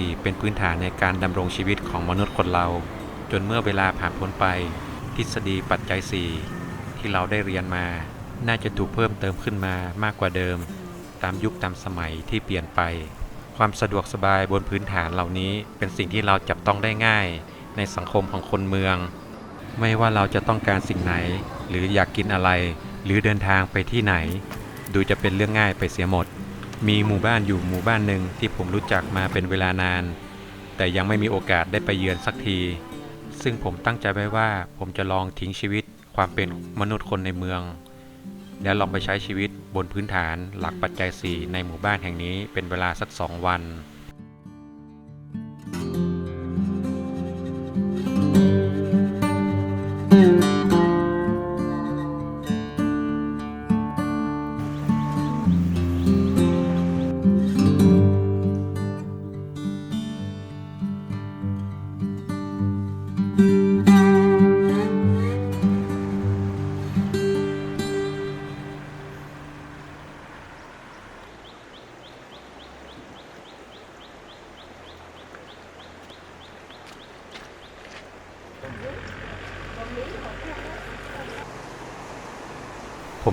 4 เป็นพื้นฐานในการดำรงชีวิตของมนุษย์คนเรา จนเมื่อเวลาผ่านพ้นไป ทฤษฎีปัจจัย 4 ที่เราได้เรียนมา น่าจะถูกเพิ่มเติมขึ้นมามากกว่าเดิม ตามยุคตามสมัยที่เปลี่ยนไป ความสะดวกสบายบนพื้นฐานเหล่านี้เป็นสิ่งที่เราจับต้องได้ง่าย ในสังคมของคนเมือง ไม่ว่าเราจะต้องการสิ่งไหน หรืออยากกินอะไร หรือเดินทางไปที่ไหน ดูจะเป็นเรื่องง่ายไปเสียหมด มีหมู่บ้านอยู่หมู่บ้านหนึ่งที่ผมรู้จักมาเป็นเวลานาน แต่ยังไม่มีโอกาสได้ไปเยือนสักที ซึ่งผมตั้งใจไว้ว่าผมจะลองทิ้งชีวิตความเป็นมนุษย์คนในเมือง แล้วลองไปใช้ชีวิตบนพื้นฐานหลักปัจจัย 4 ในหมู่บ้านแห่งนี้เป็นเวลาสักสองวัน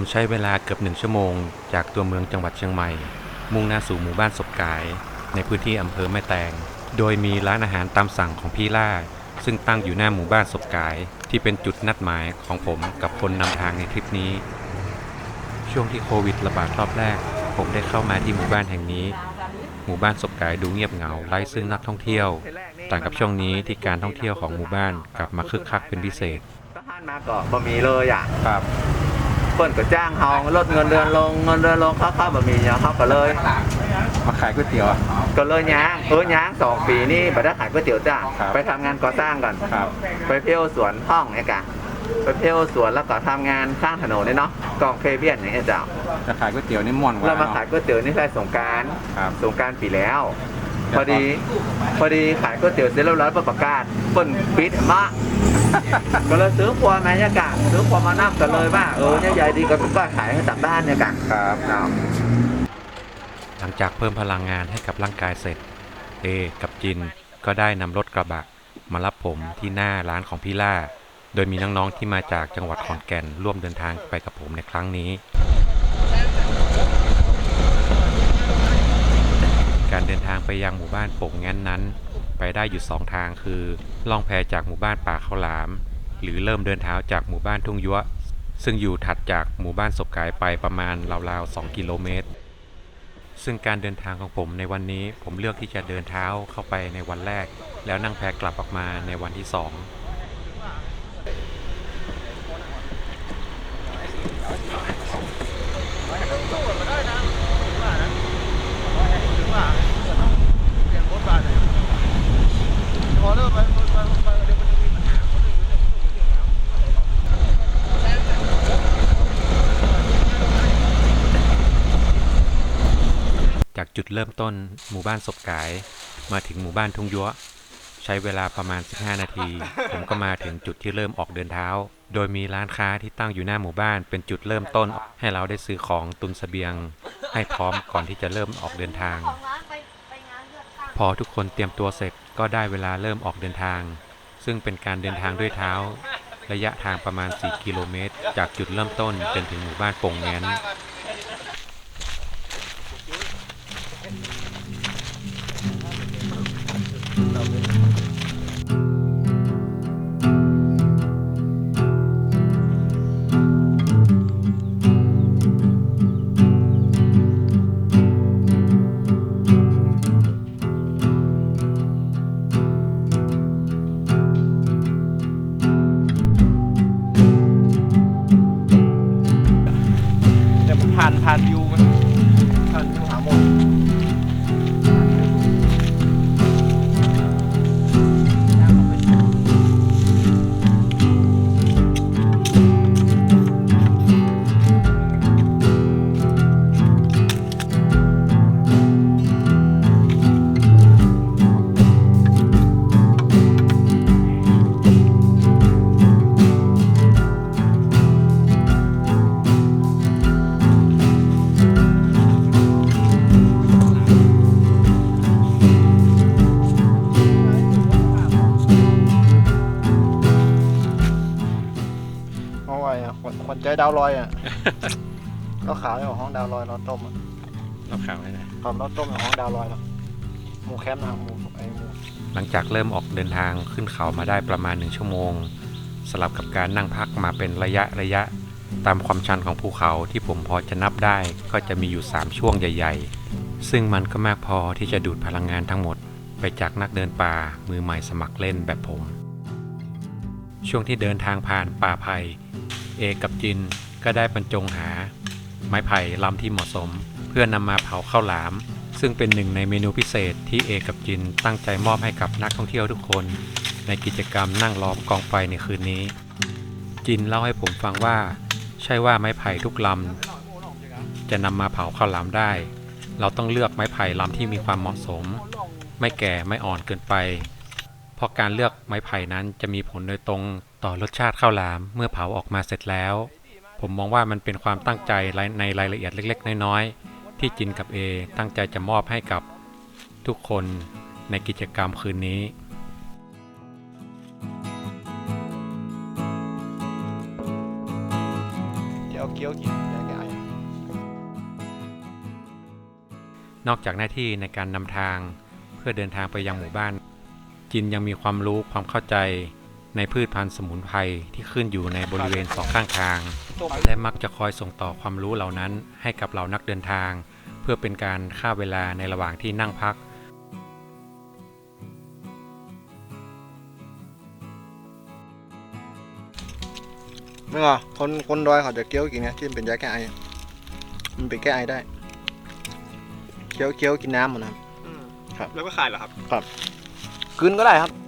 ใช้เวลาเกือบหนึ่งชั่วโมง จากตัวเมืองจังหวัดเชียงใหม่ มุ่งหน้าสู่หมู่บ้านศพกาย ในพื้นที่อำเภอแม่แตง โดยมีร้านอาหารตามสั่งของพี่ล่า ซึ่งตั้งอยู่หน้าหมู่บ้านศพกาย ที่เป็นจุดนัดหมายของผมกับคนนำทางในทริปนี้ ช่วงที่โควิดระบาดรอบแรก ผมได้เข้ามาที่หมู่บ้านแห่งนี้ หมู่บ้านศพกายดูเงียบเหงาไร้ซึ่งนักท่องเที่ยว ต่างกับช่วงนี้ที่การท่องเที่ยวของหมู่บ้านกลับมาคึกคักเป็นพิเศษทหารมาก็บ่มีเลยอะ ครับ เปิ้นก็จ้างเฮาลดเงินเดือนลงเงินเดือนลงเขาเข้าบ่มีเนี่ยเขาก็เลย มาขายก๋วยเตี๋ยวก็เลยย้างเออย้างสองปีนี่บ่ได้ขายก๋วยเตี๋ยวจ้าครับไปทำงานก่อสร้างก่อนครับ ไปเที่ยวสวนห้องเนี่ยกะไปเที่ยวสวนแล้วก็ทำงานสร้างถนนเนี่ยเนาะกองเคเบียนอย่างเงี้ยเจ้าจะขายก๋วยเตี๋ยวนี่ม่วนกว่าเรามาเนะขายก๋วยเตี๋ยวนี่ใช่สงกรารครับสงกรารปีแล้วเดี๋ยวพอดีพอดีขายก๋วยเตี๋ยวเสร็จแล้วร้อยประกาศเปิ้นปิดมะ ก็เลยซื้อครัวมาเนี่ยกะซื้อครัวมานับกันเลยว่าเออเนี่ยยายดีก็ก็ขายให้จากบ้านเนี่ยกะครับเนาะหลังจากเพิ่มพลังงานให้กับร่างกายเสร็จ เอกับจินก็ได้นำรถกระบะ มารับผมที่หน้าร้านของพี่ล่า โดยมีน้องๆที่มาจากจังหวัดขอนแก่นร่วมเดินทางไปกับผมในครั้งนี้ การเดินทางไปยังหมู่บ้านโป่งแง้นนั้น ไปได้อยู่สองทางคือล่องแพจากหมู่บ้านป่าข้าวหลาม หรือเริ่มเดินเท้าจากหมู่บ้านทุ่งยัวซึ่งอยู่ถัดจากหมู่บ้านศพกายไปประมาณราวๆ 2 กิโลเมตร ซึ่งการเดินทางของผมในวันนี้ผมเลือกที่จะเดินเท้าเข้าไปในวันแรก แล้วนั่งแพกลับออกมาในวันที่ สองจากจุดเริ่มต้นหมู่บ้านศพกาย มาถึงหมู่บ้านทุ่งยัวใช้เวลาประมาณ 15 นาที ผมก็มาถึงจุดที่เริ่มออกเดินเท้า โดยมีร้านค้าที่ตั้งอยู่หน้าหมู่บ้าน เป็นจุดเริ่มต้นให้เราได้ซื้อของตุนเสบียง ให้พร้อมก่อนที่จะเริ่มออกเดินทาง พอทุกคนเตรียมตัวเสร็จก็ได้เวลาเริ่มออกเดินทาง ซึ่งเป็นการเดินทางด้วยเท้า ระยะทางประมาณ 4 กิโลเมตร จากจุดเริ่มต้นจนถึงหมู่บ้านโป่งแง้นาวลอยอะ เราขาวในห้องดาวลอยเราต้มอะเราข่าวไว้นะครับเราต้มในห้องดาวลอยแล้วหมูแคมป์นะครับหมูไอ้หมูหลังจากเริ่มออกเดินทางขึ้นเขามาได้ประมาณหนึ่งชั่วโมง สลับกับการนั่งพักมาเป็นระยะระยะ ตามความชันของภูเขาที่ผมพอจะนับได้ ก็จะมีอยู่ 3 ช่วงใหญ่ ๆ ซึ่งมันก็มากพอที่จะดูดพลังงานทั้งหมด ไปจากนักเดินป่ามือใหม่สมัครเล่นแบบผม ช่วงที่เดินทางผ่านป่าไผ่ เอกกับจินก็ได้บรรจงหา ไม้ไผ่ลำที่เหมาะสม เพื่อนำมาเผาข้าวหลาม ซึ่งเป็นหนึ่งในเมนูพิเศษที่เอกับจินตั้งใจมอบให้กับนักท่องเที่ยวทุกคน ในกิจกรรมนั่งล้อมกองไฟในคืนนี้ จินเล่าให้ผมฟังว่า ใช่ว่าไม้ไผ่ทุกลำจะนำมาเผาข้าวหลามได้ เราต้องเลือกไม้ไผ่ลำที่มีความเหมาะสม ไม่แก่ไม่อ่อนเกินไป เพราะการเลือกไม้ไผ่นั้นจะมีผลโดยตรง ต่อรสชาติข้าวหลามเมื่อเผาออกมาเสร็จแล้ว ผมมองว่ามันเป็นความตั้งใจในรายละเอียดเล็ก ๆ น้อยๆ ที่จินกับเอตั้งใจจะมอบให้กับทุกคนในกิจกรรมคืนนี้ที่เอาเกี๊ยวกินยาแก้ไอนอกจากหน้าที่ในการนำทางเพื่อเดินทางไปยังหมู่บ้าน จินยังมีความรู้ความเข้าใจ ในพืชพันธุ์สมุนไพรที่ขึ้นอยู่ในบริเวณสองข้างทาง และมักจะคอยส่งต่อความรู้เหล่านั้นให้กับเรานักเดินทาง เพื่อเป็นการฆ่าเวลาในระหว่างที่นั่งพัก ไม่หรอคนคนดอยเขาจะเกี๊ยวกินนะที่มันเป็นยาแก้ไออะมันเป็นแก้ไอได้ เคี้ยวเคี้ยวกินน้ำมันนะครับ ครับ แล้วก็ขายเหรอครับกลืนก็ได้ครับ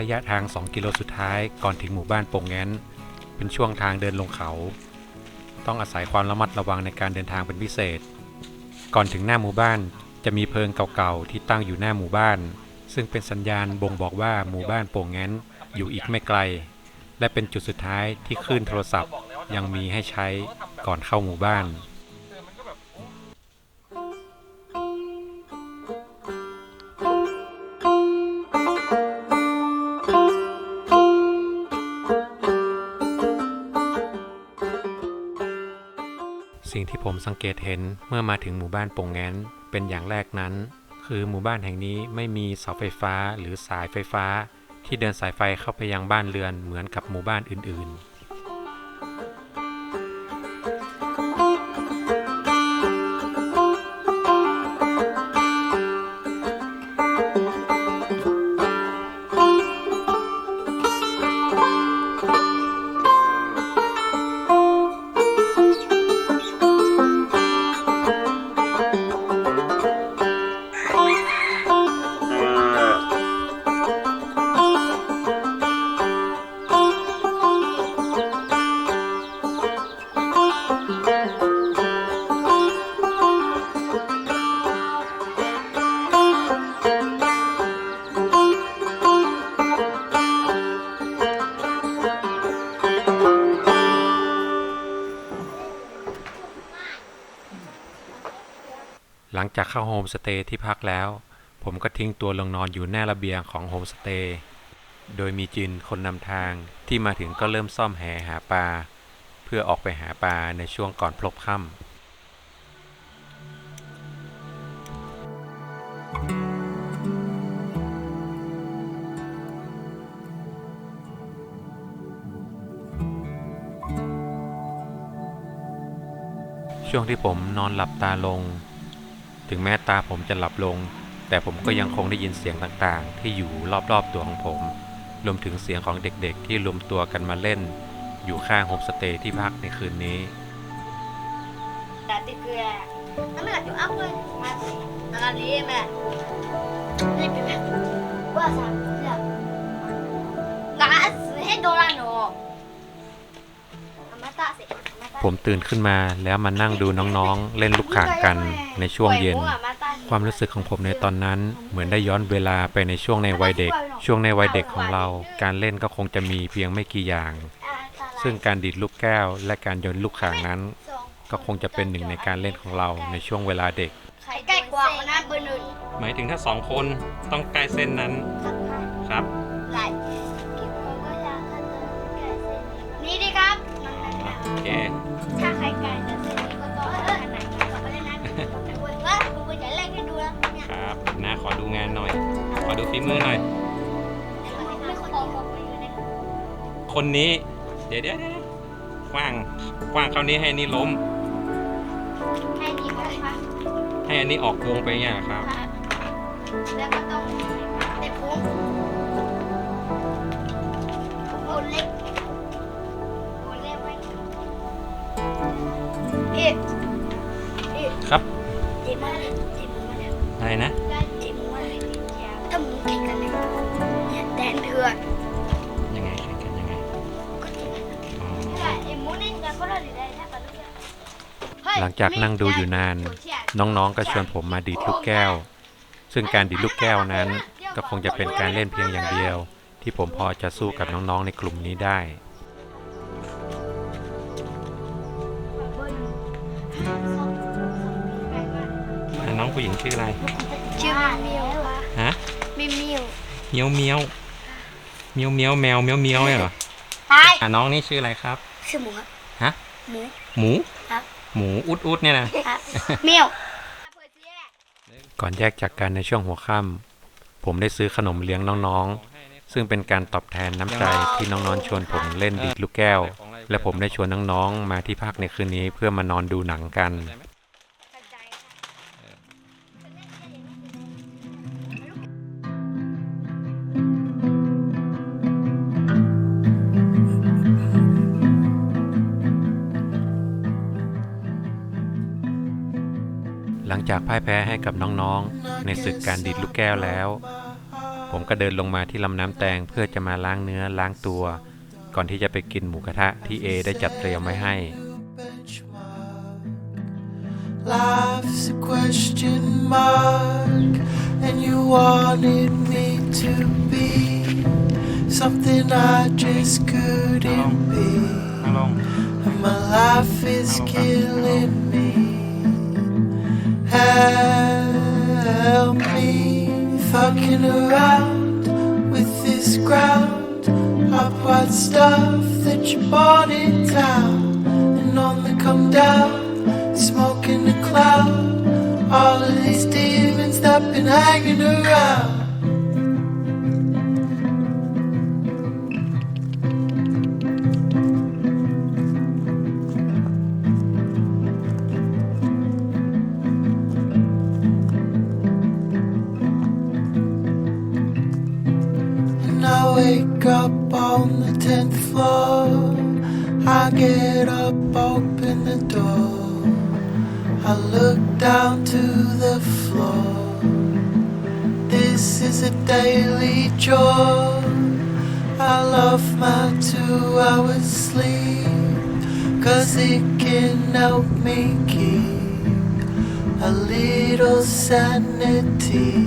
ระยะทาง 2 กิโลสุดท้ายก่อนถึงหมู่บ้านโป่งแง้น เป็นช่วงทางเดินลงเขา ต้องอาศัยความระมัดระวังในการเดินทางเป็นพิเศษ ก่อนถึงหน้าหมู่บ้านจะมีเพิงเก่าๆที่ตั้งอยู่หน้าหมู่บ้าน ซึ่งเป็นสัญญาณบ่งบอกว่าหมู่บ้านโป่งแง้นอยู่อีกไม่ไกล และเป็นจุดสุดท้ายที่คลื่นโทรศัพท์ยังมีให้ใช้ก่อนเข้าหมู่บ้าน ผมสังเกตเห็นเมื่อมาถึงหมู่บ้านโป่งแงนเป็นอย่างแรกนั้น คือหมู่บ้านแห่งนี้ไม่มีเสาไฟฟ้าหรือสายไฟฟ้า ที่เดินสายไฟเข้าไปยังบ้านเรือนเหมือนกับหมู่บ้านอื่นๆ ลังจากเข้าโฮมสเตย์ที่พักแล้ว ผมก็ทิ้งตัวลงนอนอยู่หน้าระเบียงของโฮมสเตย์โดยมีจินคนนำทางที่มาถึงก็เริ่มซ่อมแหหาปลา เพื่อออกไปหาปลาในช่วงก่อนพลบค่ำช่วงที่ผมนอนหลับตาลง ถึงแม้ตาผมจะหลับลง แต่ผมก็ยังคงได้ยินเสียงต่างๆ ที่อยู่รอบๆตัวของผม รวมถึงเสียงของเด็กๆ ที่รวมตัวกันมาเล่น อยู่ข้างโฮมสเตย์ที่พักในคืนนี้แต่ติเกลือน้ำมันอยู่อัพเลย มาสิอันนี้แม่นี่เป็นแม่ว่าสามเรื่องงาให้โดราโนอามาตะสิอาาตะผมตื่นขึ้นมาแล้วมานั่งดูน้องๆ เล่นลูกข่างกันในช่วงเย็น ความรู้สึกของผมในตอนนั้น เหมือนได้ย้อนเวลาไปในช่วงในวัยเด็ก ช่วงในวัยเด็กของเรา การเล่นก็คงจะมีเพียงไม่กี่อย่าง ซึ่งการดีดลูกแก้ว และการโยนลูกข่างนั้น ก็คงจะเป็นหนึ่งในการเล่นของเราในช่วงเวลาเด็กใครใกล้กว่าคนนั้นเบอร์หนึ่งหมายถึงถ้าสองคนต้องใกล้เส้นนั้นครับไหลนี่ดิครับโอเค ถ้าใครไกลจะเส้นนี้ก็ต้องเอออันไหนก็ไปเล่นนั้นแต่ว่าว่าคุณจะเล่นให้ดูนะเนี่ยครับนะขอดูงานหน่อย ขอดูฝีมือหน่อย ไม่คนเดียวไปอยู่ในคนนี้ เดี๋ยวเดี๋ยวเดี๋ยวกว้างกว้างคราวนี้ให้อันนี้ล้ม แค่นี้ก็ได้ค่ะให้อันนี้ออกวงไปเนี่ยครับ แล้วก็ต้องเด็กพุงพุงเล็ก พี่พี่ครับจีบมาเลยจีบมาเลยอะไรนะจีบมาเลยถ้ามึงแข่งกันเลยเนี่ยแดนเถื่อนยังไงแข่งกันยังไงก็จีบอ๋อใช่ไอ้หมูนี่จะก็ได้หรือได้ถ้ากันลูกเฮ้ยหลังจากนั่งดูอยู่นาน น้องๆก็ชวนผมมาดีดลูกแก้ว ซึ่งการดีดลูกแก้วนั้น ก็คงจะเป็นการเล่นเพียงอย่างเดียว ที่ผมพอจะสู้กับน้องๆในกลุ่มนี้ได้ ผู้หญิงชื่ออะไร ชื่อมิวฮะมิมิวเมียวเมียวเมียวเมียวแมวเมียวเมียวเนี่ยเหรอตายอะน้องนี่ชื่ออะไรครับ ชื่อหมูครับฮะหมูหมูครับหมูอุดอุดเนี่ยนะครับมิวก่อนแยกจากกันในช่วงหัวค่ำผมได้ซื้อขนมเลี้ยงน้องๆ ซึ่งเป็นการตอบแทนน้ำใจที่น้องๆชวนผมเล่นดีดลูกแก้ว และผมได้ชวนน้องๆมาที่พักในคืนนี้เพื่อมานอนดูหนังกัน จากพ่ายแพ้ให้กับน้องๆ ในศึกการดีดลูกแก้วแล้ว ผมก็เดินลงมาที่ลำน้ำแตงเพื่อจะมาล้างเนื้อล้างตัว ก่อนที่จะไปกินหมูกระทะที่เอได้จัดเตรียมไว้ให้ Life's a question mark, and you wanted me to be something I just couldn't be. นั่งลง And my life is killing me. Help me fucking around with this ground of white stuff that you bought in town. And on the come down, smoke in the cloud. All of these demons that been hanging around. Making a little sanity.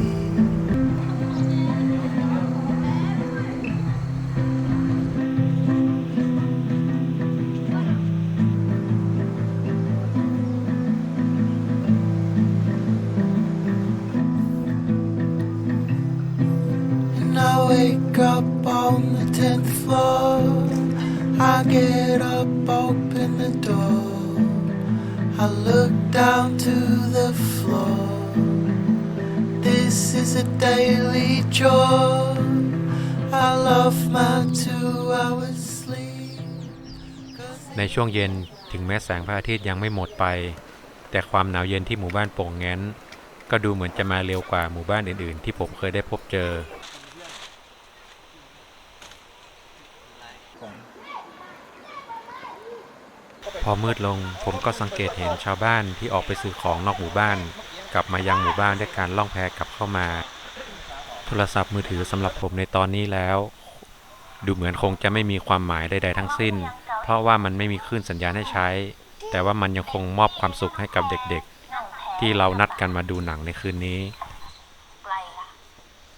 ในช่วงเย็นถึงแม้แสงพระอาทิตย์ยังไม่หมดไป แต่ความหนาวเย็นที่หมู่บ้านโป่งแง้น ก็ดูเหมือนจะมาเร็วกว่าหมู่บ้านอื่นๆ ที่ผมเคยได้พบเจอ พอมืดลงผมก็สังเกตเห็นชาวบ้านที่ออกไปซื้อของนอกหมู่บ้าน กลับมายังหมู่บ้านด้วยการล่องแพกลับเข้ามา โทรศัพท์มือถือสำหรับผมในตอนนี้แล้ว ดูเหมือนคงจะไม่มีความหมายใดๆทั้งสิ้น เพราะว่ามันไม่มีคลื่นสัญญาณให้ใช้ แต่ว่ามันยังคงมอบความสุขให้กับเด็กๆ ที่เรานัดกันมาดูหนังในคืนนี้ไกลละ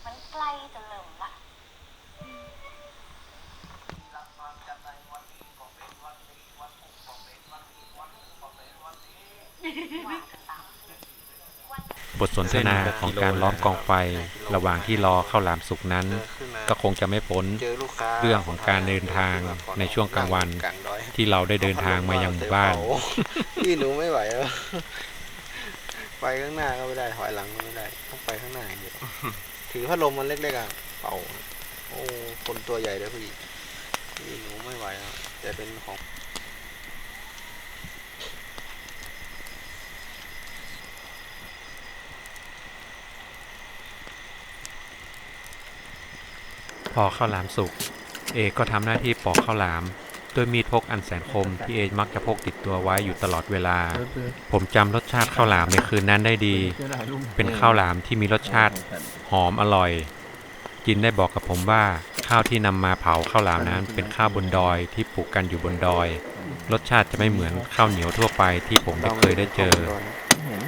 มันใกล้จะเริ่มละบทสนทนาของการล้อมกองไฟ ระหว่างที่รอข้าวหลามสุกนั้น ก็คงจะไม่พ้นเจอลูกค้าเรื่องของการเดินทางในช่วงกลางวันกลางดอย ที่เราได้เดินทางมายังหมู่บ้าน พี่หนูไม่ไหวแล้ว ไปข้างหน้าก็ไม่ได้ ถอยหลังก็ไม่ได้ ต้องไปข้างหน้าอย่างเดียวถือพัดลมมันเล็กๆอะเป่า โอ้คนตัวใหญ่เลยพี่พี่หนูไม่ไหวแล้วแต่เป็นของพอข้าวหลามสุก เอก็ทำหน้าที่ปอกข้าวหลาม ด้วยมีดพกอันแสนคมที่เอมักจะพกติดตัวไว้อยู่ตลอดเวลา ผมจำรสชาติข้าวหลามในคืนนั้นได้ดี เป็นข้าวหลามที่มีรสชาติหอมอร่อย จินได้บอกกับผมว่าข้าวที่นำมาเผาข้าวหลามนั้น เป็นข้าวบนดอยที่ปลูกกันอยู่บนดอย รสชาติจะไม่เหมือนข้าวเหนียวทั่วไปที่ผมได้เคยได้เจอเห็น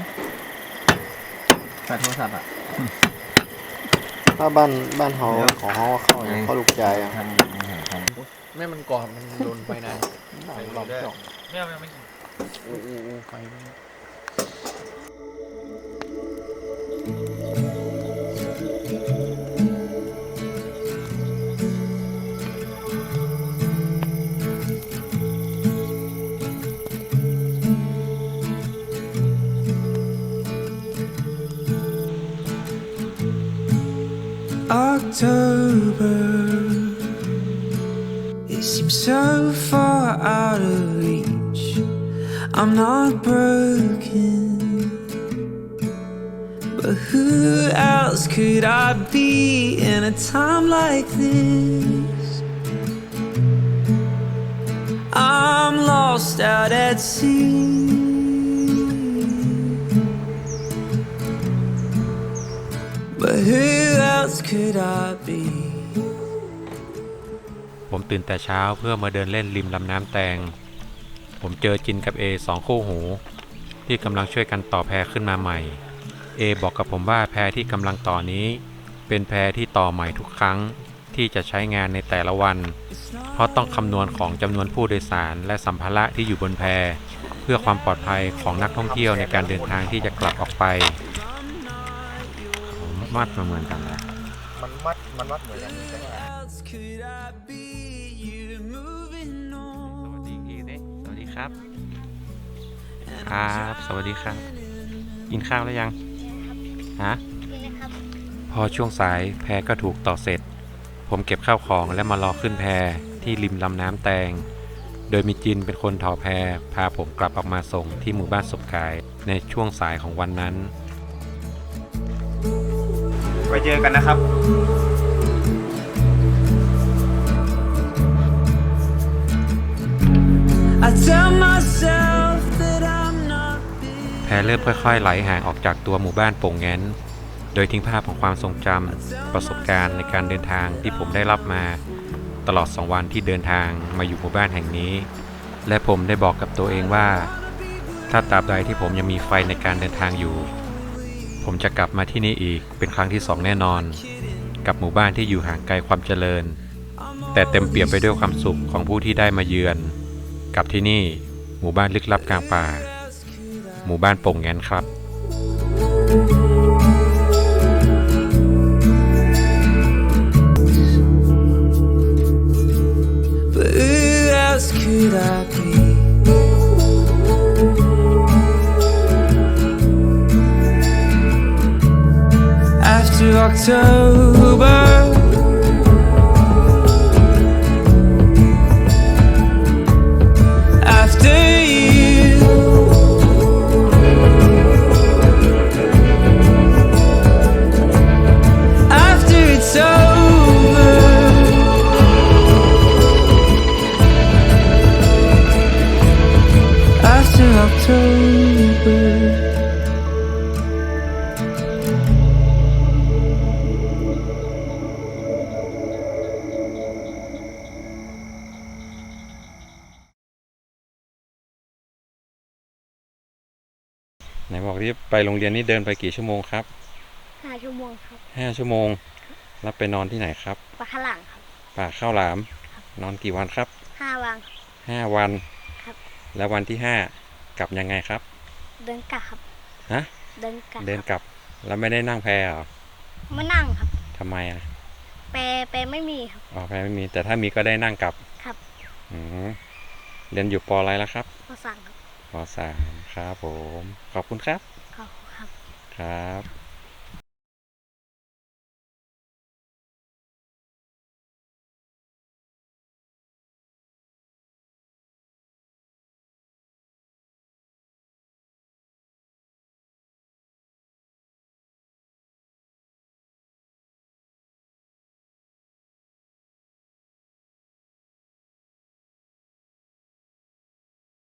ใส่โทรศัพท์อะถ้าบ้านบ้านเขาของเขาเข้าอย่างเขาลูกใจอะ ทำทำไม่มันก่อนมันโดนไฟนานลองจ่องไม่เอาไม่เอาไม่กินโอ้โหไฟ October. So far out of reach. I'm not broken. But who else could I be in a time like this? I'm lost out at sea. But who else could I ตื่นแต่เช้าเพื่อมาเดินเล่นริมลำน้ำแตง ผมเจอจินกับเอสองคู่หู ที่กำลังช่วยกันต่อแพขึ้นมาใหม่ เอบอกกับผมว่าแพที่กำลังต่อนี้ เป็นแพที่ต่อใหม่ทุกครั้งที่จะใช้งานในแต่ละวัน เพราะต้องคำนวณของจำนวนผู้โดยสารและสัมภาระที่อยู่บนแพ เพื่อความปลอดภัยของนักท่องเที่ยวในการเดินทางที่จะกลับออกไปมัดมาเหมือนกันแล้วมันมัดมันมัดเหมือนกันใช่ไหม ครับ ครับ สวัสดีครับ กินข้าวแล้วยัง ฮะนี่นะครับพอช่วงสายแพก็ถูกต่อเสร็จ ผมเก็บข้าวของและมารอขึ้นแพที่ริมลำน้ำแตง โดยมีจินเป็นคนถอแพพาผมกลับออกมาส่งที่หมู่บ้านศพกายในช่วงสายของวันนั้นไปเจอกันนะครับ แพเริ่มค่อยๆไหลห่างออกจากตัวหมู่บ้านโป่งแง้น โดยทิ้งภาพของความทรงจำประสบการณ์ในการเดินทางที่ผมได้รับมา ตลอด2วันที่เดินทางมาอยู่หมู่บ้านแห่งนี้ และผมได้บอกกับตัวเองว่า ถ้าตราบใดที่ผมยังมีไฟในการเดินทางอยู่ ผมจะกลับมาที่นี่อีกเป็นครั้งที่สองแน่นอน กับหมู่บ้านที่อยู่ห่างไกลความเจริญ แต่เต็มเปี่ยมไปด้วยความสุขของผู้ที่ได้มาเยือน กับที่นี่หมู่บ้านลึกลับกลางป่า หมู่บ้านโป่งแงนครับ But who else could I be? After October. นบอกที่ไปโรงเรียนนี่เดินไปกี่ชั่วโมงครับห้าชั่วโมงครับห้าชั่วโมงแล้วไปนอนที่ไหนครับปลาขางหลังครับป่าข้าวหลาม นอนกี่วันครับห้าวังห้าวันครับ แล้ววันที่ห้ากลับยังไงครับ เดินกลับครับฮะเดินกลับเดินกลับ แล้วไม่ได้นั่งแพเหรอไม่นั่งครับทำไมอะแปรแปรไม่มีครับอ๋อแพไม่มี แต่ถ้ามีก็ได้นั่งกลับครับอืมเรียนอยู่ปออะไรแล้วครับมาสั่งครับปสามครับผม ขอบคุณครับขอบคุณครับ ครับ